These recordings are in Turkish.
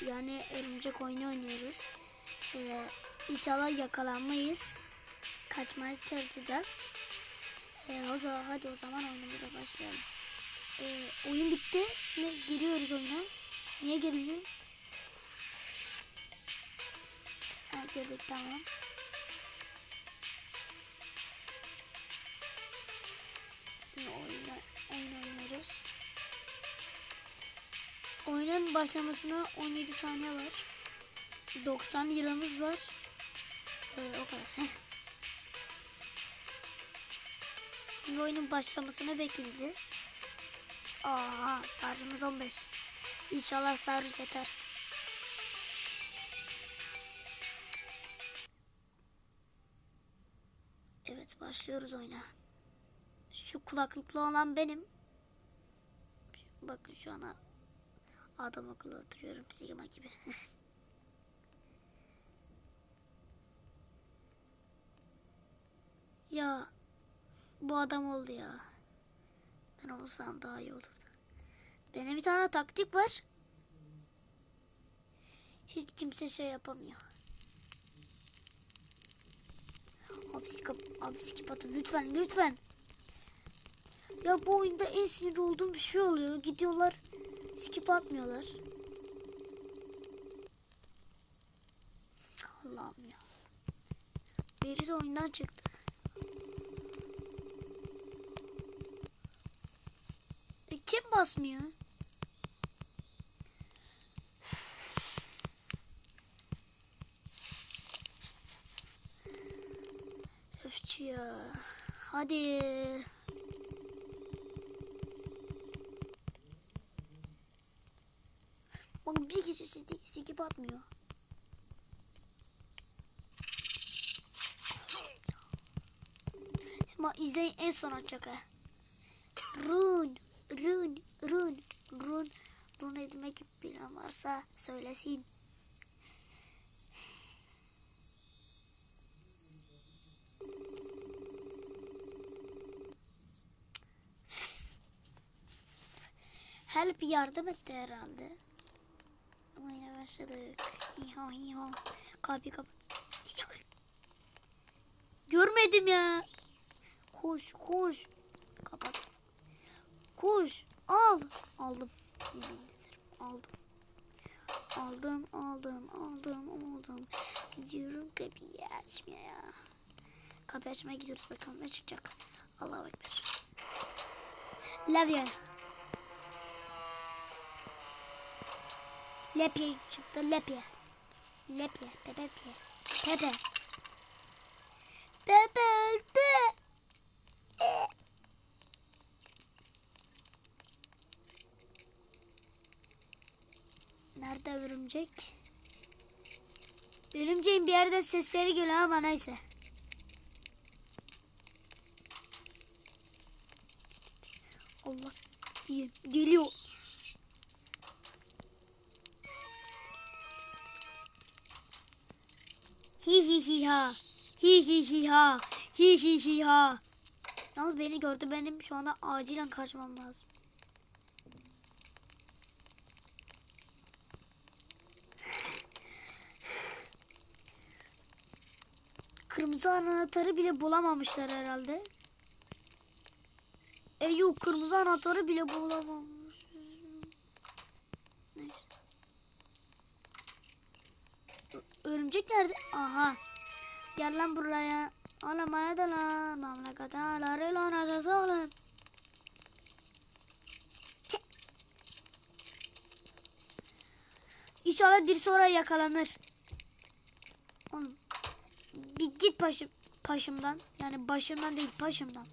Yani örümcek oyunu oynuyoruz. Ee, inşallah yakalanmayız. Kaçmaya çalışacağız. Ee, o zaman, hadi o zaman oyunumuza başlayalım. Ee, oyun bitti. Şimdi giriyoruz oyuna. Niye girmiyor? Ha, girdik tamam. Şimdi oyuna, oyun oynuyoruz. Oyunun başlamasına 17 saniye var. 90 liramız var. Ee, o kadar. Şimdi oyunun başlamasını bekleyeceğiz. Aa, sarjımız 15. İnşallah sarj yeter. Evet başlıyoruz oyuna. Şu kulaklıklı olan benim. Bakın şu ana adam akıllı oturuyorum Sigma gibi. ya bu adam oldu ya. Ben olsam daha iyi olurdu. Benim bir tane taktik var. Hiç kimse şey yapamıyor. Abi skip, abi skip atın lütfen lütfen. Ya bu oyunda en sinir olduğum bir şey oluyor. Gidiyorlar skip atmıyorlar. Allah'ım ya. Birisi oyundan çıktı. E, kim basmıyor? Öfçü ya. Hadi. Sikip atmıyor. Şimdi izleyin en son atacak ha. Run, run, run, run. Run etmek bilen varsa söylesin. Help yardım etti herhalde. Başladık. Hiho hiho. Kapıyı kapat. Görmedim ya. Koş koş. Kapat. Koş. Al. Aldım. Yemin ederim. Aldım. Aldım, aldım, aldım, aldım. Gidiyorum kapıyı açmaya. Kapıyı açmaya gidiyoruz bakalım ne çıkacak. Allahu Ekber. Levye. Lepye çıktı lepye. Lepye, pepe, pepe. Pepe öldü. E. Nerede örümcek? Örümceğin bir yerde sesleri geliyor ama neyse. Allah iyi geliyor. Hi ha. Hi hi hi ha. Hi hi hi ha. Yalnız beni gördü. Benim şu anda acilen kaçmam lazım. Kırmızı anahtarı bile bulamamışlar herhalde. E yok kırmızı anahtarı bile bulamamış. Neyse. Örümcek nerede? Aha. Gel lan buraya. Alamaya da lan. Mamlakata aları lan aşağısı oğlum. Çek. İnşallah bir sonra yakalanır. Oğlum. Bir git başım, başımdan. Yani başımdan değil başımdan.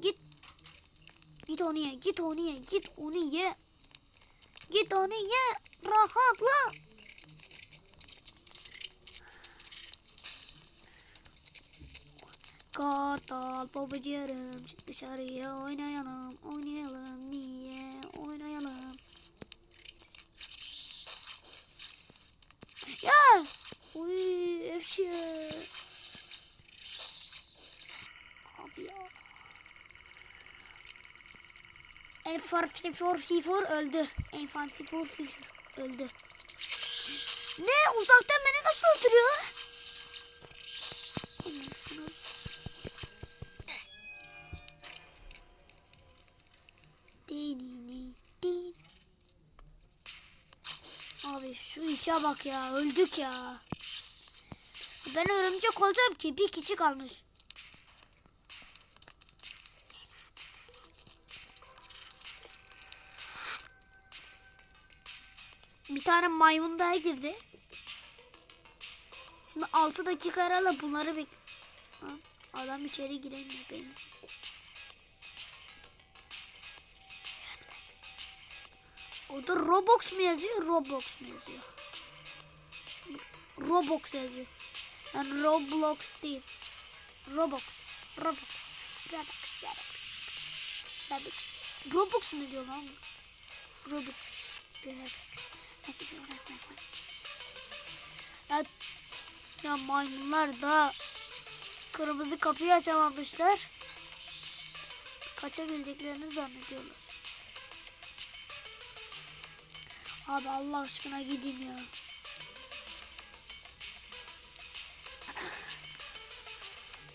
Git. Git onu ye. Git onu ye. Git onu ye. Git onu ye. Rahatla. Kartal babacığım çık dışarıya oynayalım oynayalım niye oynayalım Ya Uy efşi Abi ya En Enfor Fifor öldü. Enfor Fifor Fifor öldü. Ne? Uzaktan beni nasıl öldürüyor? Abi şu işe bak ya. Öldük ya. Ben örümcek olacağım ki bir kişi kalmış. Bir tane maymun daha girdi. Şimdi 6 dakika arayla bunları bek... Adam içeri giremiyor beyinsiz. Orada Roblox mu yazıyor, Roblox mu yazıyor? Roblox yazıyor. Yani Roblox değil. Roblox. Roblox. Roblox. Roblox. Roblox. Roblox mu diyor lan? Roblox. Roblox. Nasıl diyor? Ya, ya maymunlar da kırmızı kapıyı açamamışlar. Kaçabileceklerini zannediyorlar. Abi Allah aşkına gidin ya.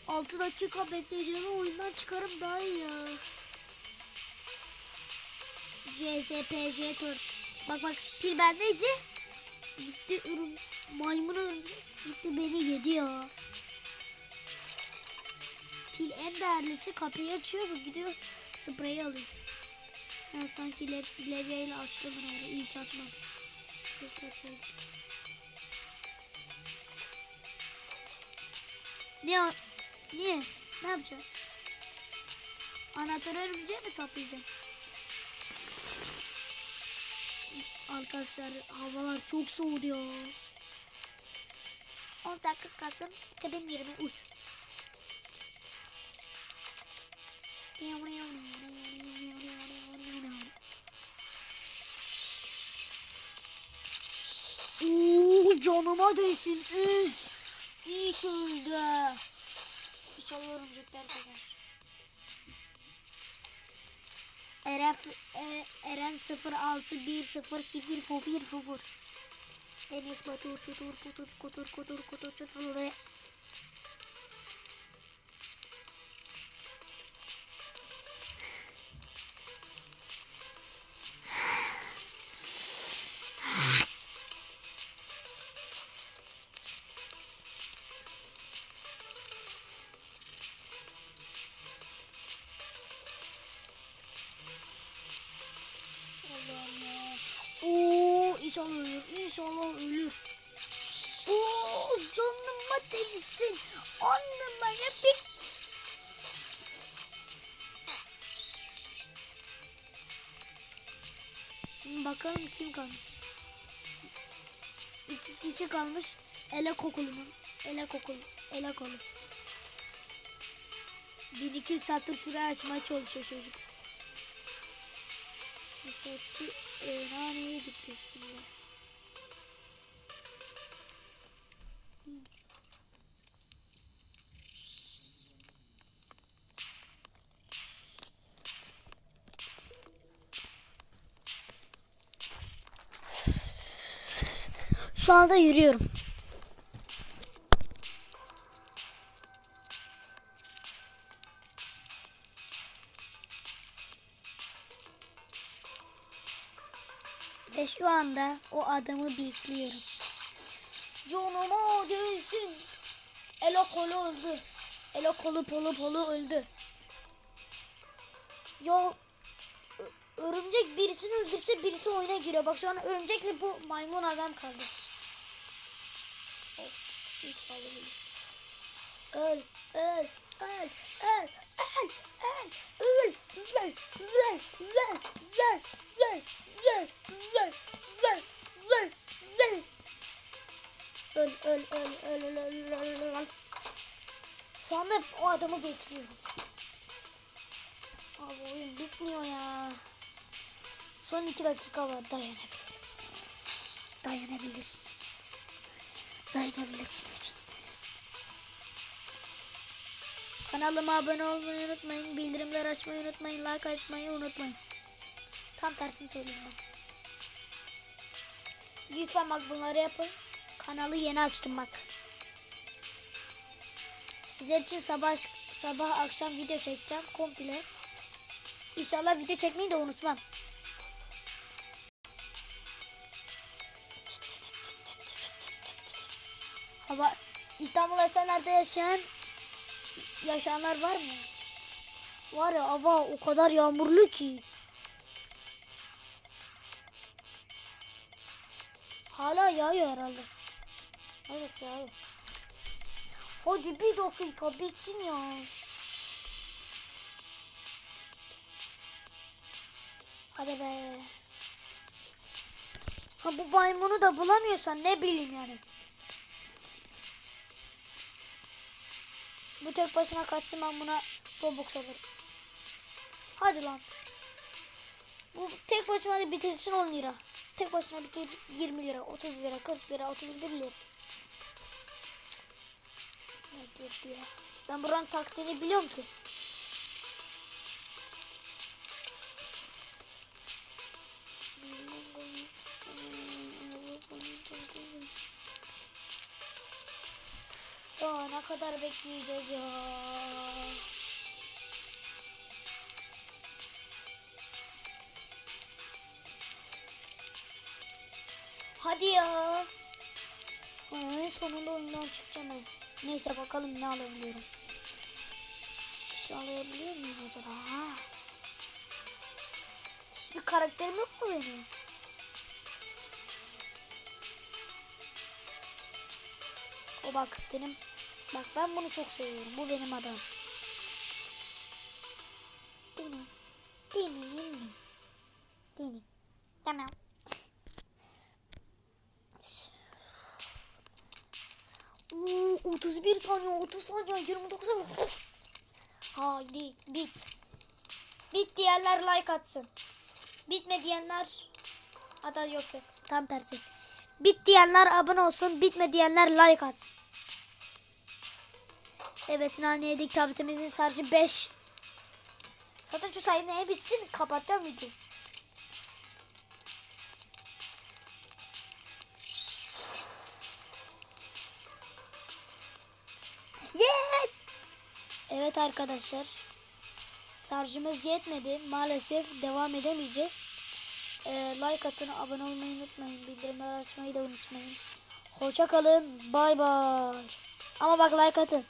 Altı dakika bekleyeceğimi oyundan çıkarım daha iyi ya. CSPC 4 Bak bak pil bendeydi. Gitti ürün maymun gitti beni yedi ya. Pil en değerlisi kapıyı açıyor bu gidiyor spreyi alıyor. Ben sanki lev levyeyle açtım öyle iyi ki açmadım. Keşke açsaydım. Niye? Niye? Ne yapacağım? Anahtarı örümceğe mi saplayacağım? Arkadaşlar havalar çok soğudu ya. 18 Kasım 2023 Oo, canıma değsin. Üf. İyi ki öldü. İnşallah örümcekler kazanır. Eren, e, Eren 0610 fofir fofur. Enes Batur çutur putur kutur kutur kutur çutur. İnşallah ölür. Oo, canıma değsin. Annem bana bir... Şimdi bakalım kim kalmış. İki kişi kalmış. Ele kokulu mu? Ele kokulu. Ele kolu. 1200 satır şuraya açmaya çalışıyor çocuk. Satsı e, naneye gitmesin ya. Şu anda yürüyorum. Ve şu anda o adamı bekliyorum. Canıma değsin. Elo kolu öldü. Elo kolu polu polu öldü. Ya örümcek birisini öldürse birisi oyuna giriyor. Bak şu an örümcekle bu maymun adam kaldı. Öl, öl, öl, öl, öl, öl, öl, öl, öl, öl, öl, öl, öl, öl, öl, öl, öl. Öl öl öl öl öl öl öl öl. Şu anda o adamı bekliyorum. Abi oyun bitmiyor ya. Son iki dakika var dayanabilirim. Dayanabilirsin. Dayanabilirsin. Kanalıma abone olmayı unutmayın. Bildirimler açmayı unutmayın. Like atmayı unutmayın. Tam tersini söylüyorum. Lütfen bak bunları yapın. Kanalı yeni açtım bak. Sizler için sabah sabah akşam video çekeceğim komple. İnşallah video çekmeyi de unutmam. Hava İstanbul Esenler'de yaşayan yaşayanlar var mı? Var ya hava o kadar yağmurlu ki. Hala yağıyor herhalde. Evet yağıyor. Hadi bir dakika bitsin ya. Hadi be. Ha bu maymunu da bulamıyorsan ne bileyim yani. Bu tek başına kaçsın ben buna Robux alırım. Hadi lan. Bu tek başına da bitirsin 10 lira. Tek başına bitir 20 lira, 30 lira, 40 lira, 31 lira. Ne girdi ya. Ben buranın taktiğini biliyorum ki. Daha ne kadar bekleyeceğiz ya. Hadi ya. Ay, sonunda oyundan çıkacağım ben. Neyse bakalım ne alabiliyorum. Bir şey alabiliyor muyum acaba? Ha. Hiçbir karakterim yok mu benim? O bak benim. Bak ben bunu çok seviyorum. Bu benim adam. Dini. Dini dini. Dini. Tamam. Oo, 31 saniye, 30 saniye, 29 saniye. Haydi bit. Bit diyenler like atsın. Bitme diyenler Hatta yok yok. Tam tersi. Bit diyenler abone olsun. Bitme diyenler like atsın. Evet nane yedik tabletimizin şarjı 5. Zaten şu sayı bitsin kapatacağım videoyu. Evet arkadaşlar. Şarjımız yetmedi. Maalesef devam edemeyeceğiz. Ee, like atın, abone olmayı unutmayın. Bildirimleri açmayı da unutmayın. Hoşça kalın. Bay bay. Ama bak like atın.